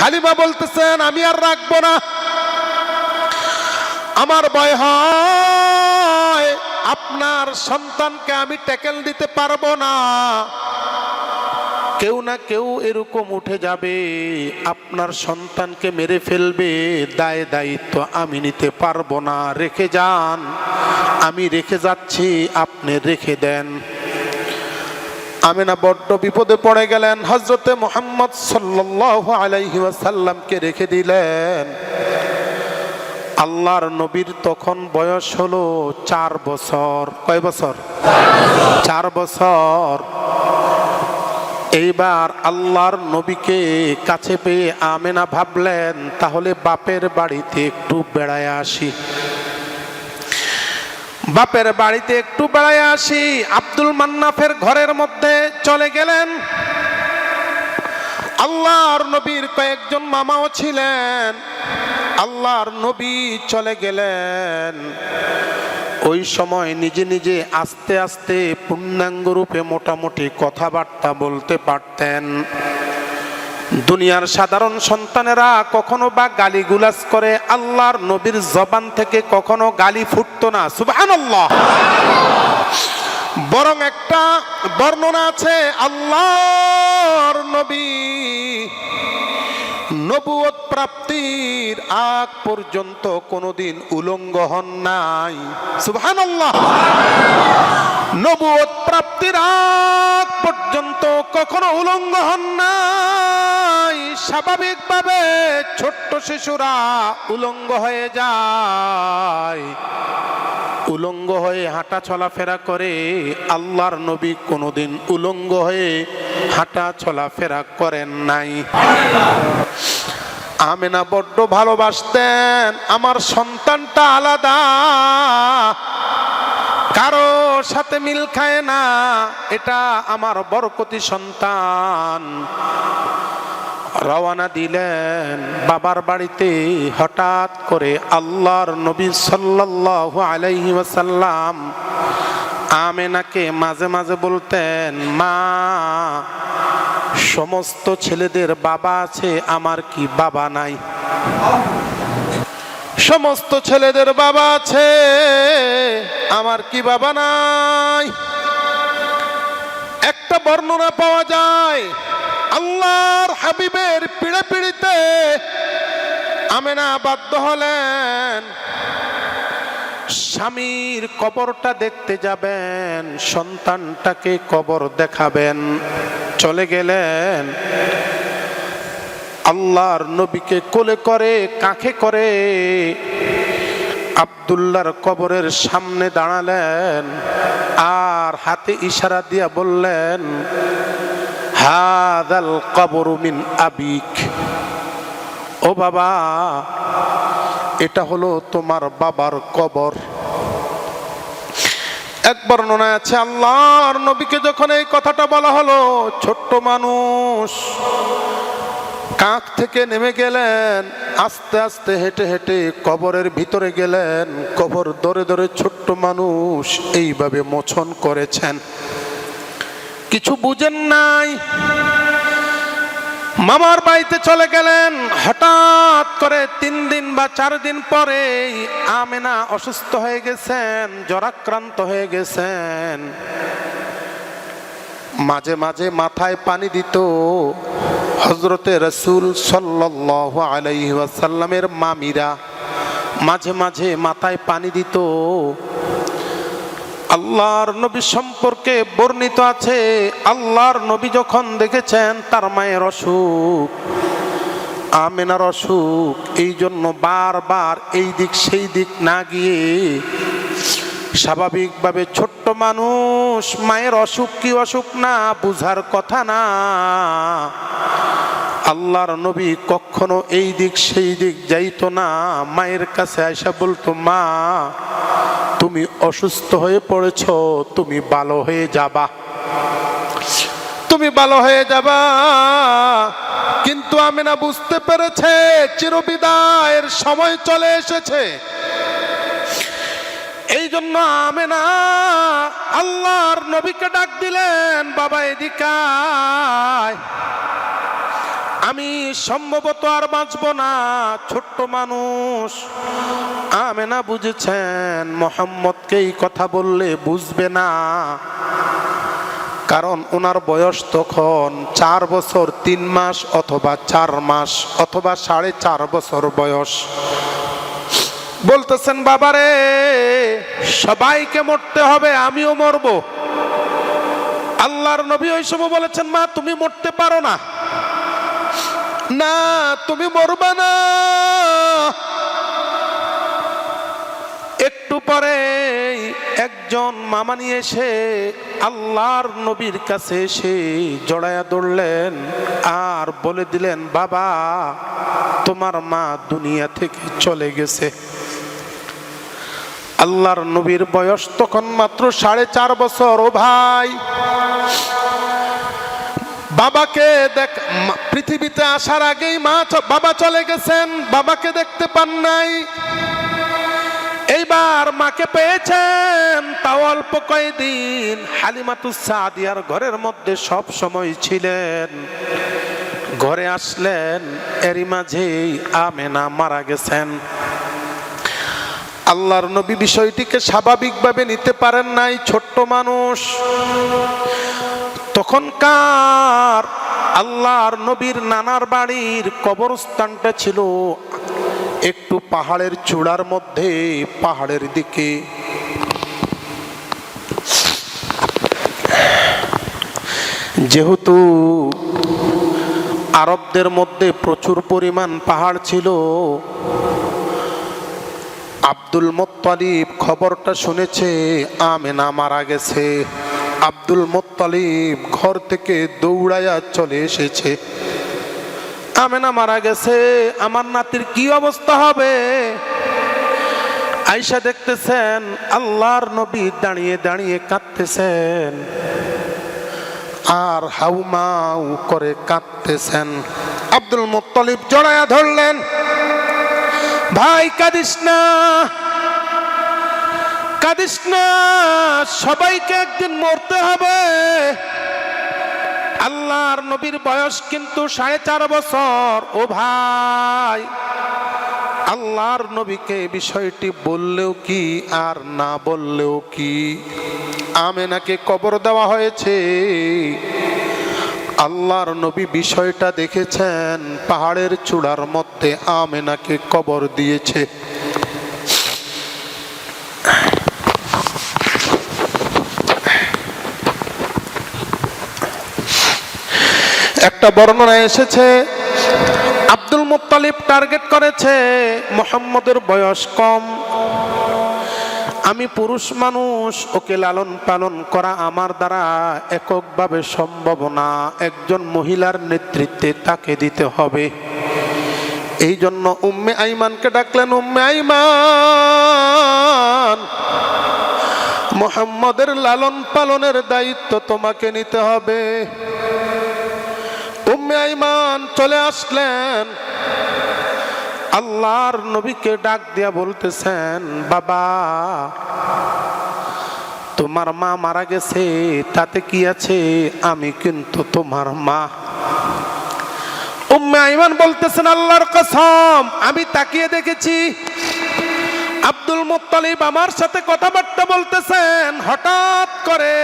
হালিমা বলতেছেন, আমি আর রাখব না। আমার ভয় হয়, আপনার সন্তানকে আমি ট্যাকেল দিতে পারব না। কেউ না কেউ এরকম উঠে যাবে, আপনার সন্তানকে মেরে ফেলবে। দায় দায়িত্ব আমি নিতে পারব না। রেখে যান, আমি রেখে যাচ্ছি, আপনি রেখে দেন। আমিনা বড্ড বিপদে পড়ে গেলেন। হজরতে মোহাম্মদ সাল্লাহ আলাইহি ওয়াসাল্লামকে রেখে দিলেন। আল্লাহর নবীর তখন বয়স হলো চার বছর। কয় বছর? চার বছর। এইবার আল্লাহর নবীকে কাছে পেয়ে আমেনা ভাবলেন, তাহলে বাপের বাড়িতে একটু বেড়ায় আসি। বাপের বাড়িতে একটু বেড়ায় আসি। আব্দুল মান্নাফের ঘরের মধ্যে চলে গেলেন। আল্লাহর নবীর কয়েকজন মামাও ছিলেন। আল্লাহর নবী চলে গেলেন। ওই সময় নিজে নিজে আস্তে আস্তে পূর্ণাঙ্গ রূপে মোটামুটি কথাবার্তা বলতে পারতেন। দুনিয়ার সাধারণ সন্তানেরা কখনো বা গালি গুলাস করে, আল্লাহর নবীর জবান থেকে কখনো গালি ফুটতো না। সুবহানাল্লাহ। বরং একটা বর্ণনা আছে, আল্লাহর নবী নবুয়ত প্রাপ্তির আগ পর্যন্ত কোনোদিন উলঙ্গ হন নাই। সুবহানাল্লাহ। নবুয়ত প্রাপ্তির আগ পর্যন্ত কখনো উলঙ্গ হন নাই। স্বাভাবিকভাবে ছোট্ট শিশুরা উলঙ্গ হয়ে যায়। উলঙ্গ হয়ে হাঁটা চলাফেরা করে, আল্লাহর নবী কোনোদিন উলঙ্গ হয়ে হাঁটা চলাফেরা করেন নাই। আমেনা বড্ড ভালোবাসতেন, আমার সন্তানটা আলাদা। কারও সাথে মিল খায় না, এটা আমার বরকতি সন্তান। রওয়ানা দিলেন বাবার বাড়িতে হঠাৎ করে আল্লাহর নবী সাল্লাল্লাহু আলাইহি ওয়াসাল্লাম আমেনাকে মাঝে মাঝে বলতেন, মা, সমস্ত ছেলেদের বাবা আছে, আমার কি বাবা নাই? সমস্ত ছেলেদের বাবা আছে, আমার কি বাবা নাই? একটা বর্ণনা পাওয়া যায় আল্লাহর হাবিবের পিড়ে পিড়িতে আমেনা বাধ্য হলেন। স্বামীর কবরটা দেখতে যাবেন, সন্তানটাকে কবর দেখাবেন। চলে গেলেন। আল্লাহর নবীকে কোলে করে, কাঁখে করে আবদুল্লাহর কবরের সামনে দাঁড়ালেন। আর হাতে ইশারা দিয়া বললেন হাদাল কবর মিন আবিক। ও বাবা, এটা হলো তোমার বাবার কবর। এক বর্ণনা আছে, আল্লাহর নবীকে যখন এই কথাটা বলা হলো, ছোট্ট মানুষ কাঁক থেকে নেমে গেলেন, আস্তে আস্তে হেঁটে হেঁটে কবরের ভিতরে গেলেন। কবর দরে ধরে ছোট্ট মানুষ এইভাবে মোচন করেছেন। কিছু বুঝেন নাই। মামার বাড়িতে চলে গেলেন। হঠাৎ করে তিন দিন বা চার দিন পরে আমেনা অসুস্থ হয়ে গেছেন জরাক্রান্ত হয়ে গেছেন। মাঝে মাঝে মাথায় পানি দিত। হজরতে রসুল ওয়াসাল্লামের মামিরা মাঝে মাঝে মাথায় পানি দিত। আল্লাহর নবী সম্পর্কে বর্ণিত আছে, আল্লাহর নবী যখন দেখেছেন তার মায়ের অসুখ, আমেনার অসুখ এই জন্য বারবার এই দিক সেই দিক না গিয়ে স্বাভাবিকভাবে ছোট্ট মানুষ মায়ের অসুখ কি অসুখ না বুঝার কথা না। আল্লাহর নবী কখনো এই দিক সেই দিক যাইতো না, মায়ের কাছে আয়সা বলতো, মা তুমি অসুস্থ হয়ে পড়েছ, তুমি ভালো হয়ে যাবা। তুমি ভালো হয়ে যাবা। কিন্তু আমি না বুঝতে পেরেছে, চিরবিদায়ের সময় চলে এসেছে। এই জন্য আমি না আল্লাহর নবীকে ডাক দিলেন, বাবা এদিকায় আমি সম্ভবত আর বাঁচব না, ছোট্ট মানুষ। আমেনা বুঝেছেন, মোহাম্মদকে এই কথা বললে বুঝবে না। কারণ ওনার বয়স তখন চার বছর তিন মাস অথবা চার মাস অথবা সাড়ে চার বছর বয়স। বলতেছেন, বাবারে, সবাইকে মরতে হবে, আমিও মরব। আল্লাহর নবী ওই সময় বলেছেন, মা, তুমি মরতে পারো না। না, তুমি মরবে না। একটু পরে একজন মামা নিয়ে এসে আল্লাহর নবীর কাছে এসে জড়ায়া দৌড়লেন আর বলে দিলেন, বাবা, তোমার মা দুনিয়া থেকে চলে গেছে। আল্লাহর নবীর বয়স তখন মাত্র সাড়ে চার বছর। ও ভাই বাবাকে দেখ পৃথিবীতে আসার আগেই মা বাবা চলে গেছেন, বাবাকে দেখতে পান নাই। এইবার মাকে পেয়েছেন, তাও অল্প কয়েকদিন হালিমাতু সাদিয়ার ঘরের মধ্যে সব সময় ছিলেন। ঘরে আসলেন, এরই মাঝেই আমেনা মারা গেছেন। আল্লাহর নবী বিষয়টিকে স্বাভাবিকভাবে নিতে পারেন নাই, ছোট্ট মানুষ। তখনকার আল্লাহর নবীর নানার বাড়ির কবরস্থানটা ছিল একটু পাহাড়ের চূড়ার মধ্যে, পাহাড়ের দিকে। যেহেতু আরবদের মধ্যে প্রচুর পরিমাণ পাহাড় ছিল, আব্দুল মোত্তালিব খবরটা শুনেছে, আমেনা মারা গেছে। আব্দুল মোত্তালিব ঘর থেকে দৌড়াইয়া চলে এসেছে। আমেনা মারা গেছে, আমার নাতির কি অবস্থা হবে? আয়সা দেখতেছেন, আল্লাহর নবী দাঁড়িয়ে দাঁড়িয়ে কাঁদতেছেন। আর হাউমাউ করে কাঁদতেছেন। আব্দুল মোত্তালিব জড়ায়া ধরলেন, ভাই, কাঁদিস না। কাঁদিস না, সবাইকে একদিন মরতে হবে। আল্লাহর নবীর বয়স কিন্তু সাড়ে চার বছর। ও ভাই, আল্লাহর নবীকে বিষয়টি বললেও কি, আর না বললেও কি? আমেনাকে কবর দেওয়া হয়েছে। আল্লাহর নবী বিষয়টা দেখেছেন, পাহাড়ের চূড়ার মধ্যে আমেনাকে কবর দিয়েছে। একটা বর্ণনা এসেছে। আব্দুল মুত্তালিব টার্গেট করেছে, মোহাম্মদের বয়স কম। আমি পুরুষ মানুষ, ওকে লালন পালন করা আমার দ্বারা এককভাবে সম্ভব না। একজন মহিলার নেতৃত্বে তাকে দিতে হবে। এই জন্য উম্মে আইমানকে ডাকলেন, উম্মে আইমান, মোহাম্মদের লালন পালনের দায়িত্ব তোমাকে নিতে হবে। উম্মে আইমান চলে আসলেন। আল্লাহর নবীকে ডাক দিয়া বলতেছেন, বাবা, তোমার মা মারা গেছে, তাতে কি আছে? আমি কিন্তু তোমার মা। উম্মে আইমান বলতেছেন, আল্লাহর কসম, আমি তাকিয়ে দেখেছি আব্দুল মুত্তালিব আমার সাথে কথাবার্তা বলতেছেন। হঠাৎ করে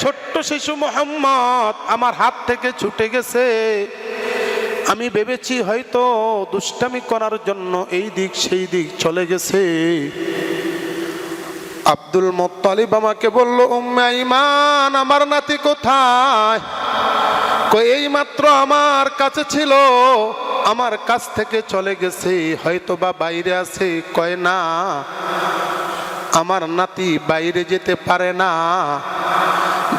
ছোট্ট শিশু মোহাম্মদ আমার হাত থেকে ছুটে গেছে। আমি ভেবেছি হয়তো দুষ্টামি করার জন্য এই দিক সেই দিক চলে গেছে। আব্দুল মোত্তালিব আমাকে বলল ইমান আমার নাতি কোথায়? এই মাত্র আমার কাছে ছিল। আমার কাছ থেকে চলে গেছে হয়তো বা বাইরে আছে, কয় না। আমার নাতি বাইরে যেতে পারে না।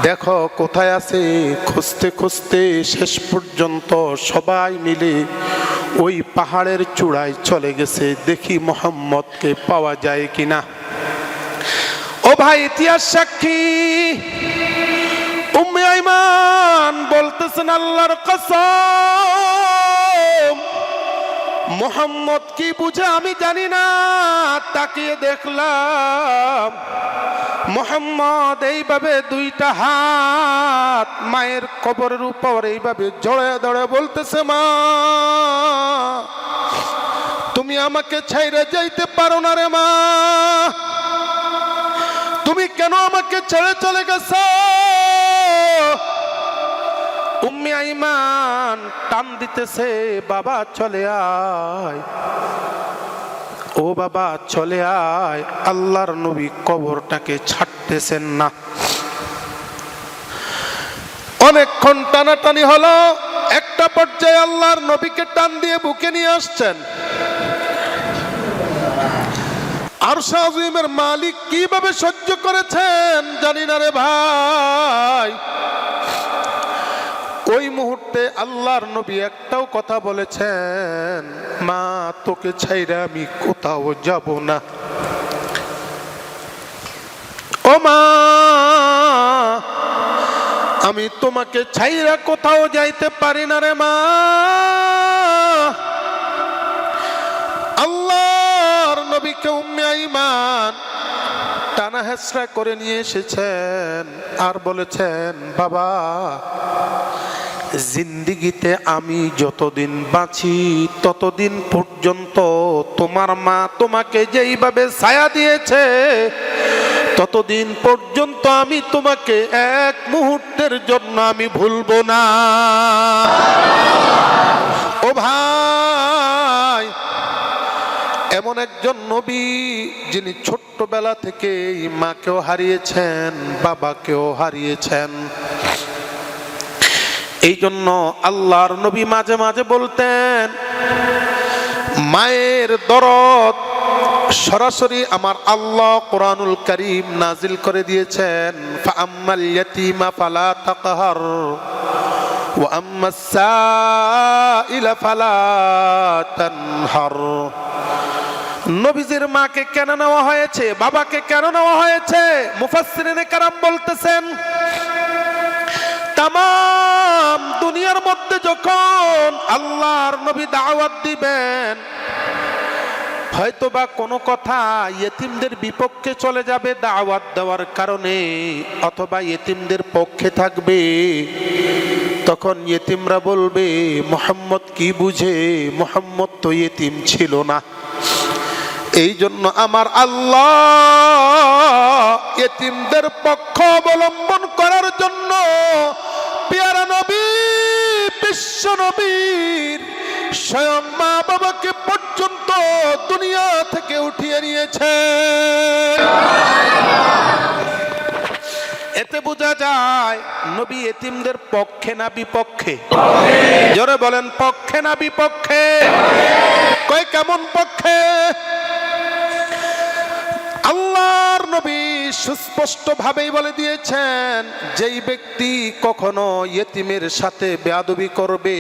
দেখো কোথায় আছে, খুঁজতে খুঁজতে শেষ পর্যন্ত সবাই মিলে ওই পাহাড়ের চূড়ায় চলে গেছে। দেখি মোহাম্মদকে পাওয়া যায় কিনা। ও ভাই, ইতিহাস সাক্ষী। উম্মে আইমান বলতেছেন আল্লাহর কসম। মোহাম্মদ কি বুঝে আমি জানি না, তাকিয়ে দেখলাম মোহাম্মদ এইভাবে দুইটা হাত মায়ের কবরের উপর এইভাবে জড়ে দড়ে বলতেছে, মা, তুমি আমাকে ছাইরে যাইতে পারো না রে, মা। তুমি কেন আমাকে ছেড়ে চলে গেছ? উম্মি আইমান টান দিতেছে, বাবা চলে আয়। ও বাবা চলে আয়, আল্লাহর নবী কবরটাকে ছাড়তেছেন না। অনেকক্ষণ টানাটানি হলো, একটা পর্যায়ে আল্লাহর নবীকে টান দিয়ে বুকে নিয়ে আসছেন। আর মালিক কীভাবে সহ্য করেছেন জানি না রে ভাই। ওই মুহূর্তে আল্লাহর নবী একটাও কথা বলেছেন, মা, তোকে ছাইরা আমি কোথাও যাব না। ও মা, আমি তোমাকে ছাইরা কোথাও যাইতে পারি না রে মা। আল্লাহর নবীকে উম্মে আইমান টানা হেসরা করে নিয়ে এসেছেন আর বলেছেন, বাবা জিন্দিগিতে আমি যতদিন বাঁচি, ততদিন পর্যন্ত তোমার মা তোমাকে যেইভাবে ছায়া দিয়েছে, ততদিন পর্যন্ত আমি তোমাকে এক মুহূর্তের জন্য আমি ভুলবো না। ও ভাই, এমন একজন নবী যিনি ছোট্টবেলা থেকে মাকেও হারিয়েছেন, বাবাকেও হারিয়েছেন। এই জন্য আল্লাহর নবী মাঝে মাঝে বলতেন, মায়ের দরদ সরাসরি আমার আল্লাহ কোরআনুল করিম নাজিল করে দিয়েছেন, ফাআম্মাল ইয়াতীমা ফালা তাকহার, ওয়া আম্মাস সাইলা ফালা তানহার। নবীজির মাকে কেন নেওয়া হয়েছে? বাবাকে কেন নেওয়া হয়েছে? মুফাসসিরিনে কারাম বলতেছেন তাম, দুনিয়ার মধ্যে যখন আল্লাহর নবী দাওয়াত দিবেন হয়তো বা কোনো কথা ইয়েতিমদের বিপক্ষে চলে যাবে দাওয়াত দেওয়ার কারণে, অথবা ইয়েতিমদের পক্ষে থাকবে। তখন ইয়েতিমরা বলবে, মোহাম্মদ কি বুঝে? মোহাম্মদ তো ইয়েতিম ছিল না। এই জন্য আমার আল্লাহ এতিমদের পক্ষ অবলম্বন করার জন্য পেয়ারা নবী, বিশ্ব নবীর স্বয়ং মা বাবাকে পর্যন্ত দুনিয়া থেকে উঠিয়ে নিয়েছে। এতে বোঝা যায় নবী এতিমদের পক্ষে না বিপক্ষে। জোরে বলেন, পক্ষে না বিপক্ষে? কয় কেমন পক্ষে? আল্লাহর নবী সুস্পষ্ট ভাবেই বলে দিয়েছেন, যেই ব্যক্তি কখনো ইয়েতিমের সাথে বেয়াদবি করবে,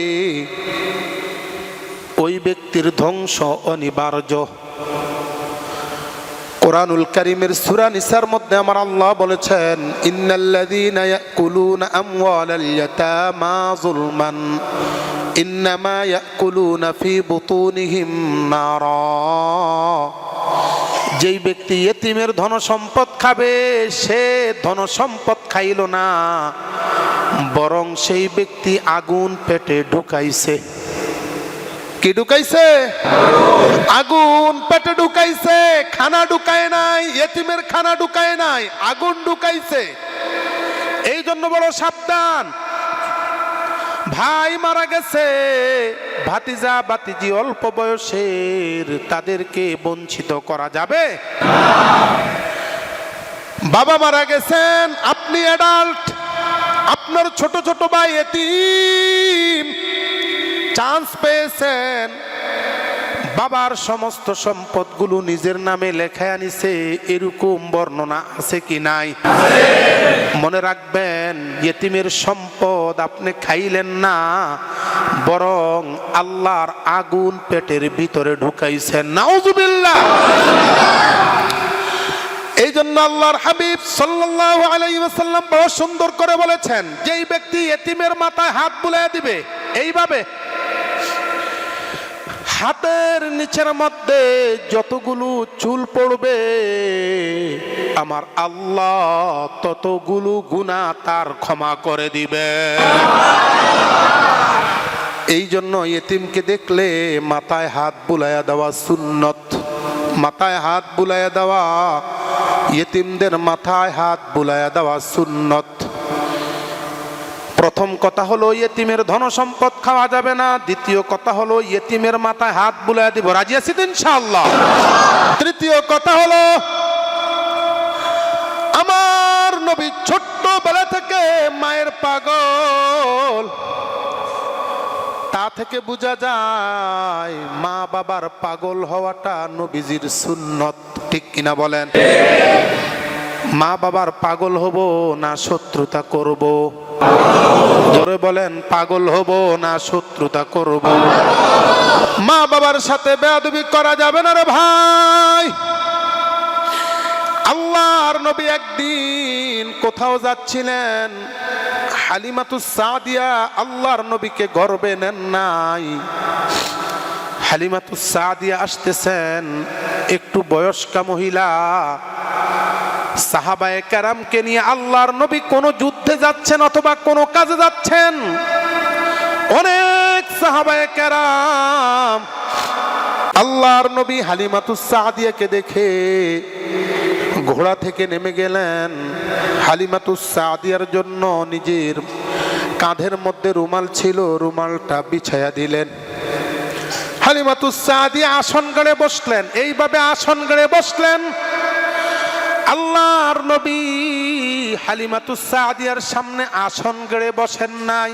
ওই ব্যক্তির ধ্বংস অনিবার্য। কোরআনুল করিমের সুরা নিসার মধ্যে আমার আল্লাহ বলেছেন, ইন্নাল্লাযীনা ইয়াকুলুনা আমওয়ালাল ইয়াতামা যুলমান, ইন্নামা ইয়াকুলুনা ফি বুতুনিহিম নারা। যেই ব্যক্তি এতিমের ধন সম্পদ খাবে, সে ধন সম্পদ খাইল না। বরং সেই ব্যক্তি আগুন পেটে ঢুকাইছে। কি ঢুকাইছে? আগুন পেটে ঢুকাইছে, খানা ঢুকায় নাই, এতিমের খানা ঢুকায় নাই, আগুন ঢুকাইছে। এই জন্য বড় সাবধান। ভাই মারা গেছে। ভাতিজা বাতিজি অল্প বয়সের, তাদেরকে বঞ্চিত করা যাবে? বাবা মারা গেছেন, আপনি অ্যাডাল্ট আপনার ছোট ছোট ভাই এতিম। চান্স পেয়েছেন। বাবার সমস্ত সম্পদগুলো নিজের নামে লেখায় আনিছে, এরকম বর্ণনা আছে কি নাই? মনে রাখবেন ইয়েতিমের সম্পদ আপনি খাইলেন না, বরং আল্লাহর আগুন পেটের ভিতরে ঢুকাইছেন। নাউজুবিল্লাহ। এই জন্য আল্লাহর হাবিব সাল্লাল্লাহু আলাইহি বড় সুন্দর করে বলেছেন, যেই ব্যক্তি এতিমের মাথায় হাত বুলিয়ে দিবে, এইভাবে হাতের নিচের মধ্যে যতগুলো চুল পড়বে, আমার আল্লাহ ততগুলো গুণা তার ক্ষমা করে দিবে। এই জন্য এতিমকে দেখলে মাথায় হাত বুলাইয়া দেওয়া সুন্নত। মাথায় হাত বুলাইয়া দেওয়া এতিমদের মাথায় হাত বুলাইয়া দেওয়া সুন্নত। প্রথম কথা হলো ইয়েতিমের ধন সম্পদ খাওয়া যাবে না। দ্বিতীয় কথা হলো ইয়েতিমের মাথায় হাত বুলাইয়া দিব। রাজি আছি ইনশাআল্লাহ? তৃতীয় কথা হলো, আমার নবী ছোট্টবেলা থেকে মায়ের পাগল। তা থেকে বোঝা যায়, মা বাবার পাগল হওয়াটা নবীজির সুন্নত। ঠিক কিনা বলেন? মা বাবার পাগল হব না শত্রুতা করব? জোরে বলেন, পাগল হব না শত্রুতা করব? মা বাবার সাথে বেয়াদবি করা যাবে না রে ভাই। আল্লাহর নবী একদিন কোথাও যাচ্ছিলেন হালিমাতুস সাদিয়া আল্লাহর নবীকে গর্বে নেন নাই। হালিমাতুস সাদিয়া আসতেছেন, একটু বয়স্কা মহিলা সাহাবায়ে কেরামকে নিয়ে আল্লাহর নবী কোন যুদ্ধে যাচ্ছেন অথবা কোনো কাজে যাচ্ছেন? অনেক সাহাবায়ে কেরাম আল্লাহর নবী হালিমাতুস সাদিয়াকে দেখে ঘোড়া থেকে নেমে গেলেন। হালিমাতুস সাদিয়ার জন্য নিজের কাঁধের মধ্যে রুমাল ছিল, রুমালটা বিছায়া দিলেন। হালিমাতুস সাদিয়া আসন গড়ে বসলেন। এইভাবে আসন গড়ে বসলেন আল্লাহর নবী হালিমাতুস সাদিয়ার সামনে আসন গড়ে বসেন নাই।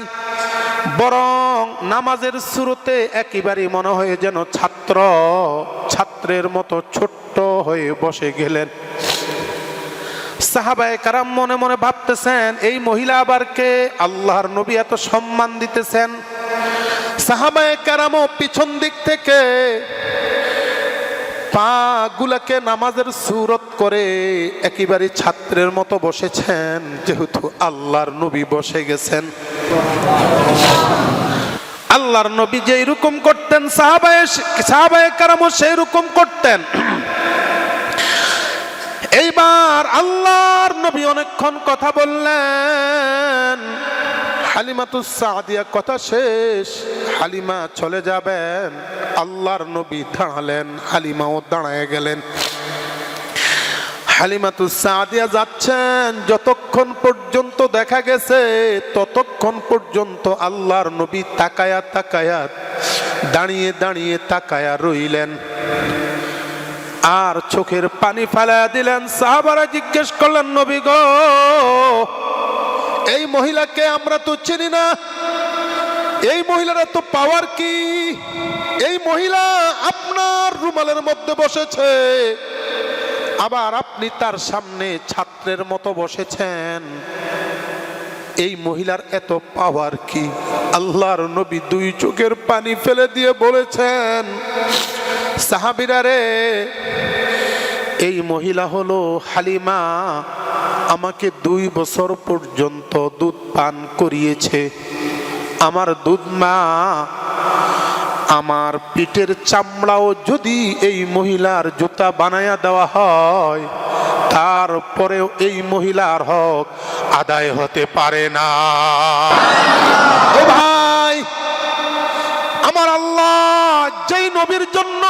বরং নামাজের শুরুতে একেবারেই মনে হয় যেন ছাত্র, ছাত্রের মতো ছোট্ট হয়ে বসে গেলেন। সাহাবায়ে কারাম মনে মনে ভাবতেছেন, এই মহিলা আবার কে? আল্লাহর নবী এত সম্মান দিতেছেন। সাহাবায়ে কারামও পিছন দিক থেকে পা গুলাকে নামাজের সুরত করে একেবারে ছাত্রের মতো বসেছেন, যেহেতু আল্লাহর নবী বসে গেছেন। আল্লাহর নবী যে রকম করতেন, সাহাবায়ে সাহাবায়ে কারামও সেই রকম করতেন। এইবার আল্লাহর নবী অনেকক্ষণ কথা বললেন। হালিমাতুস সাদিয়া, কথা শেষ। হালিমা চলে যাবেন। আল্লাহর নবী দাঁড়ালেন, হালিমাও দাঁড়ায় গেলেন। হালিমাতুস সাদিয়া যাচ্ছেন, যতক্ষণ পর্যন্ত দেখা গেছে, ততক্ষণ পর্যন্ত আল্লাহর নবী তাকায়া তাকায়া, দাঁড়িয়ে দাঁড়িয়ে তাকায়া রইলেন। আর চোখের পানি ফেলা দিলেন। সাহাবারা জিজ্ঞেস করলেন, নবী গো এই মহিলাকে আমরা তো চিনি না। এই মহিলারা তো পাওয়ার কি? এই মহিলা আপনার রুমালের মধ্যে বসেছে। আবার আপনি তার সামনে ছাত্রের মতো বসেছেন। এই মহিলার এত পাওয়ার কি? আল্লাহর নবী দুই চোখের পানি ফেলে দিয়ে বলেছেন, সাহাবিরা রে, এই মহিলা হলো হালিমা আমাকে দুই বছর পর্যন্ত দুধ পান করিয়েছে। আমার দুধ মা, আমার পিঠের চামড়াও যদি এই মহিলার জুতা বানায়া দেওয়া হয়, তারপরেও এই মহিলার হক আদায় হতে পারে না ও ভাই আমার আল্লাহ যেই নবীর জন্য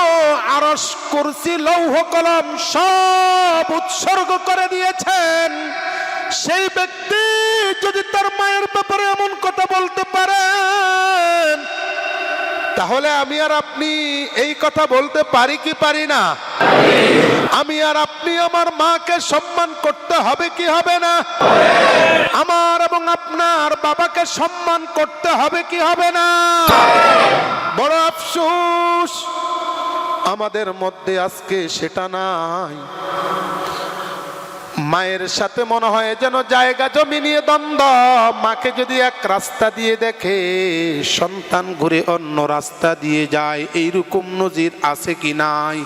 আরস কুরসি, লৌহ কলম সব উৎসর্গ করে দিয়েছেন। সেই ব্যক্তি যদি তার মায়ের ব্যাপারে এমন কথা বলতে পারেন, তাহলে আমি আর আপনি এই কথা বলতে পারি কি পারি না? আমি আর আপনি আমার মাকে সম্মান করতে হবে কি হবে না? আমার এবং আপনার বাবাকে সম্মান করতে হবে কি হবে না? বড় আফসোস। আমাদের মধ্যে আজকে সেটা নাই। মায়ের সাথে মনে হয় যেন জায়গা জমি নিয়ে দ্বন্দ্ব। মাকে যদি এক রাস্তা দিয়ে দেখে, সন্তান ঘুরে অন্য রাস্তা দিয়ে যায়, এইরকম নজির আছে কি নাই?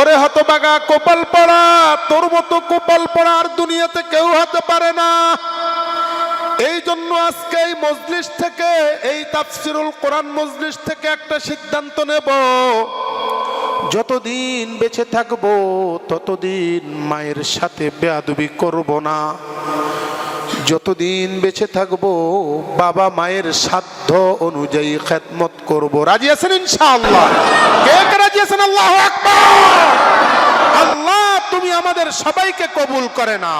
ওরে হতবাগা, কোপাল পড়া, তোর মতো কোপাল পড়া আর দুনিয়াতে কেউ হতে পারে না। এই জন্য আজকে এই মজলিস থেকে, এই তাফসিরুল কোরআন মজলিস থেকে একটা সিদ্ধান্ত নেব। যতদিন বেঁচে থাকব, ততদিন মায়ের সাথে বেয়াদবি করব না। যতদিন বেঁচে থাকব, বাবা মায়ের সাধ্য অনুযায়ী খেদমত করব। রাজি আছেন ইনশাআল্লাহ? কে কে রাজি আছেন? আল্লাহ আকবার! আল্লাহ, তুমি আমাদের সবাইকে কবুল করে না